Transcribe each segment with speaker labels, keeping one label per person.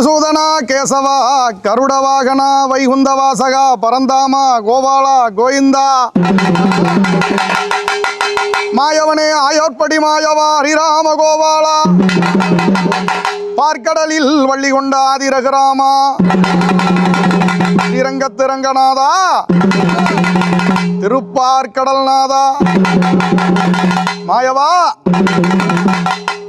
Speaker 1: கேசவா கருடவாகனா வைகுந்தவாசகா வைகுந்த வாசகா பரந்தாமா கோபாலா கோவிந்தா. மாயவனே ஆயோற்படி மாயவா ஹரிராம கோபாலா. பார்க்கடலில் வள்ளி கொண்ட ஆதிரகராமா. ஸ்ரீரங்கத்திரங்கநாதா திருப்பார்க்கடல் நாதா மாயவா.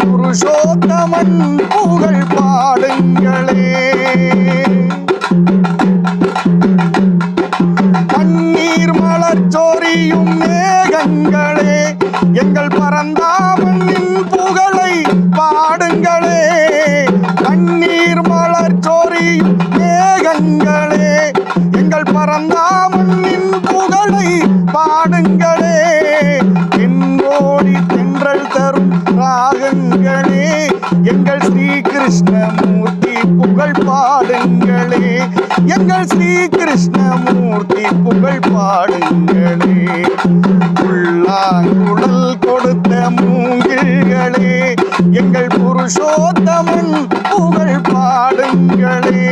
Speaker 1: புருஷோத்தமன் புகழ் பாடுங்களே. கண்ணீர் மலச்சோரியும் மேகங்களே எங்கள் பரந்தாமனின் புகழை பாடுங்களே. கண்ணீர் மலச்சோரியும் மேகங்களே எங்கள் பரந்தாமனின் புகழை பாடுங்களே. தென்றல் தரும் ராகங்களே எங்கள் ஸ்ரீ கிருஷ்ணமூர்த்தி புகழ் பாடுங்களே. எங்கள் ஸ்ரீ கிருஷ்ணமூர்த்தி புகழ் பாடுங்களே. உள்ளாங்குழல் கொடுத்த மூங்கில்களே. எங்கள் புருஷோத்தமன் புகழ் பாடுங்களே.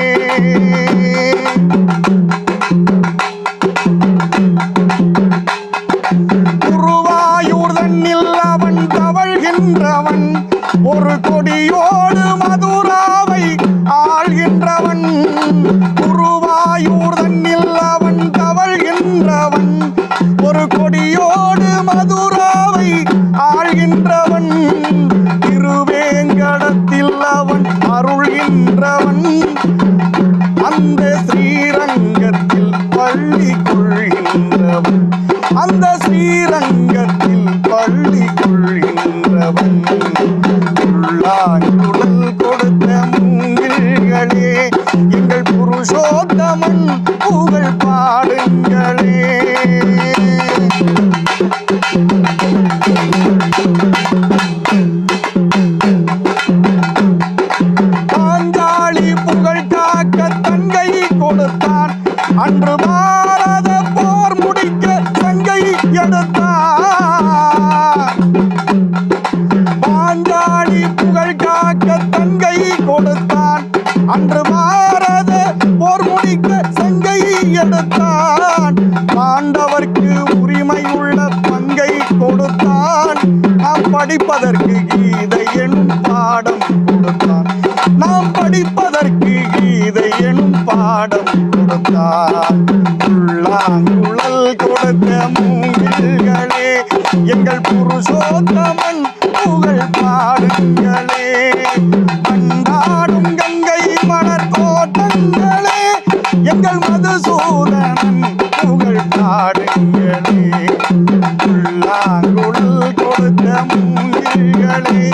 Speaker 1: குருவாயூர் தன்னில் அவன் தவழ்கின்ற குருவாயூர் தன்னில் அவன் தவழ்கின்றவன் ஒரு கொடியோடு மதுராவை ஆழ்கின்றவன் திருவேங்கடத்தில் அவன் அருள்கின்றவன் அந்த ஸ்ரீரங்கத்தில் பள்ளி கொள்கின்றவன் அந்த ஸ்ரீரங்கத்தில் பள்ளி கொள்கின்றவன் உள்ளாங்குழல் புகழ் பாடுங்களே. பாஞ்சாலி புகழ் காக்க தங்கை கொடுத்தான். அன்று பாரத போர் முடிக்க தங்கை எடுத்தான். பாஞ்சாலி புகழ் காக்க தங்கை கொடுத்தான். அன்று பாரத போர் முடிக்க சங்கை எடுத்தான் பாண்டவர்க்கு உரிமை உள்ள பங்கை கொடுத்தான். நாம் படிப்பதற்கு கீதை எனும் பாடம் கொடுத்தான். நாம் படிப்பதற்கு கீதை எனும் பாடம் கொடுத்தான். உள்ளாங்குழல் கொடுத்த மூங்கில்களே எங்கள் புருஷோத்தமன் புகழ் பாடுங்களே. தாங்குள் கொடுத்த மூங்கில்களே